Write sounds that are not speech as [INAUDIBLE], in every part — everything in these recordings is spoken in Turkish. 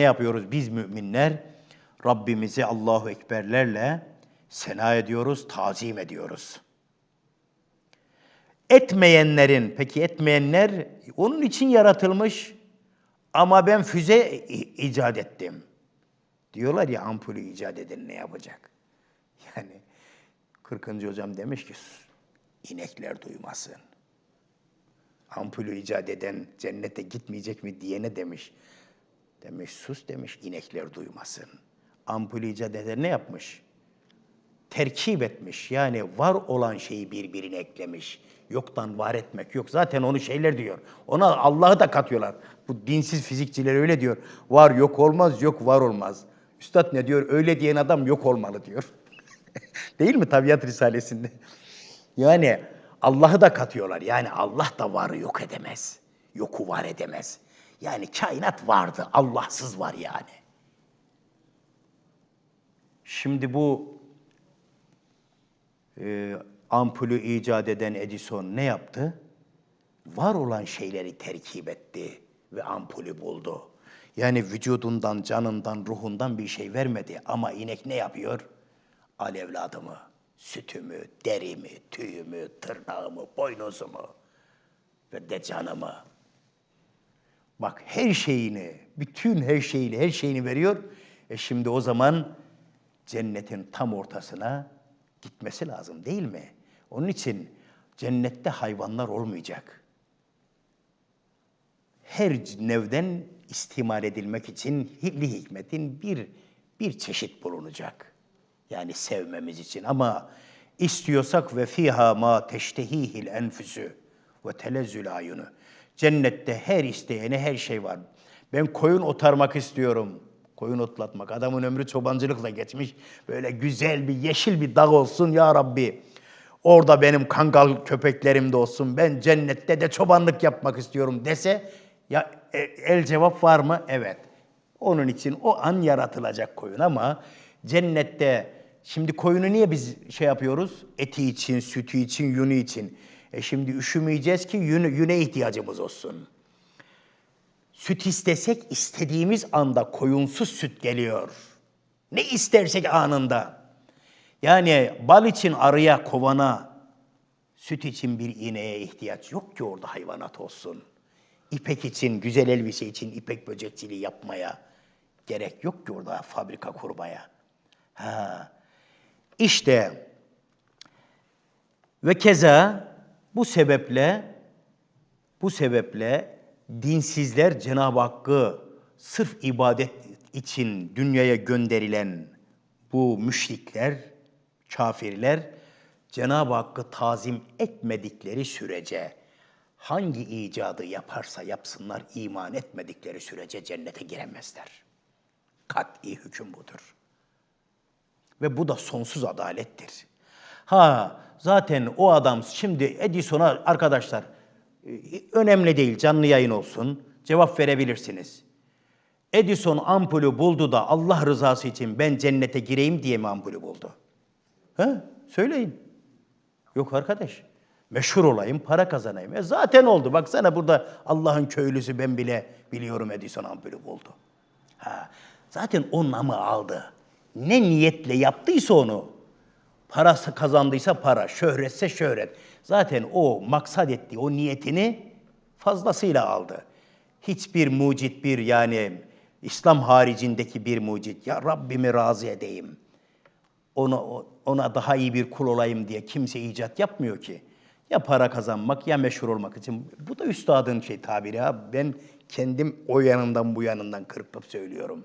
Ne yapıyoruz biz müminler? Rabbimizi Allahu Ekberlerle sena ediyoruz, tazim ediyoruz. Etmeyenlerin, peki etmeyenler onun için yaratılmış ama ben füze icat ettim. Diyorlar ya ampulü icat eden ne yapacak? [LAUGHS] Yani 40. hocam demiş ki inekler duymasın. Ampulü icat eden cennete gitmeyecek mi diyene demiş. Demiş sus demiş inekler duymasın. Ampulü icat eden ne yapmış? terkip etmiş. Yani var olan şeyi birbirine eklemiş. Yoktan var etmek yok. Zaten onu şeyler diyor. Ona Allah'ı da katıyorlar. Bu dinsiz fizikçiler öyle diyor. Var yok olmaz, yok var olmaz. Üstad ne diyor? Öyle diyen adam yok olmalı diyor. [LAUGHS] Değil mi Tabiat Risalesi'nde? Yani Allah'ı da katıyorlar. Yani Allah da varı yok edemez. Yoku var edemez. Yani kainat vardı. Allahsız var yani. Şimdi bu e, ampulü icat eden Edison ne yaptı? Var olan şeyleri terkip etti ve ampulü buldu. Yani vücudundan, canından, ruhundan bir şey vermedi ama inek ne yapıyor? Al evladımı, sütümü, derimi, tüyümü, tırnağımı, boynuzumu ve de canımı. Bak her şeyini, bütün her şeyini, her şeyini veriyor. E şimdi o zaman cennetin tam ortasına gitmesi lazım değil mi? Onun için cennette hayvanlar olmayacak. Her nevden istimal edilmek için hilli hikmetin bir bir çeşit bulunacak. Yani sevmemiz için ama istiyorsak ve fiha ma teştehihil enfüsü ve telezzül ayunu. Cennette her isteyene her şey var. Ben koyun otarmak istiyorum. Koyun otlatmak. Adamın ömrü çobancılıkla geçmiş. Böyle güzel bir yeşil bir dağ olsun ya Rabbi. Orada benim kangal köpeklerim de olsun. Ben cennette de çobanlık yapmak istiyorum dese ya e, el cevap var mı? Evet. Onun için o an yaratılacak koyun ama cennette şimdi koyunu niye biz şey yapıyoruz? Eti için, sütü için, yünü için. E şimdi üşümeyeceğiz ki yün, yüne ihtiyacımız olsun. Süt istesek istediğimiz anda koyunsuz süt geliyor. Ne istersek anında. Yani bal için arıya, kovana, süt için bir ineğe ihtiyaç yok ki orada hayvanat olsun. İpek için, güzel elbise için ipek böcekçiliği yapmaya gerek yok ki orada fabrika kurmaya. Ha. İşte ve keza bu sebeple bu sebeple dinsizler Cenab-ı Hakk'ı sırf ibadet için dünyaya gönderilen bu müşrikler, kafirler Cenab-ı Hakk'ı tazim etmedikleri sürece hangi icadı yaparsa yapsınlar iman etmedikleri sürece cennete giremezler. Kat'i hüküm budur. Ve bu da sonsuz adalettir. Ha zaten o adam şimdi Edison'a arkadaşlar e, önemli değil canlı yayın olsun cevap verebilirsiniz. Edison ampulü buldu da Allah rızası için ben cennete gireyim diye mi ampulü buldu? Ha? Söyleyin. Yok arkadaş. Meşhur olayım, para kazanayım. E zaten oldu. Baksana burada Allah'ın köylüsü ben bile biliyorum Edison ampulü buldu. Ha, zaten o namı aldı. Ne niyetle yaptıysa onu, parası kazandıysa para, şöhretse şöhret. Zaten o maksat ettiği o niyetini fazlasıyla aldı. Hiçbir mucit bir yani İslam haricindeki bir mucit ya Rabbimi razı edeyim. Ona, ona daha iyi bir kul olayım diye kimse icat yapmıyor ki. Ya para kazanmak ya meşhur olmak için. Bu da üstadın şey tabiri ha. Ben kendim o yanından bu yanından kırpıp söylüyorum.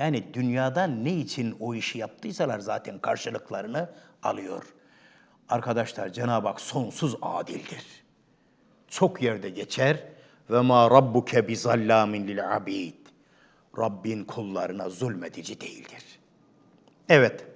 Yani dünyada ne için o işi yaptıysalar zaten karşılıklarını alıyor. Arkadaşlar Cenab-ı Hak sonsuz adildir. Çok yerde geçer ve ma rabbuke bi zallamin lil abid. Rabbin kullarına zulmedici değildir. Evet.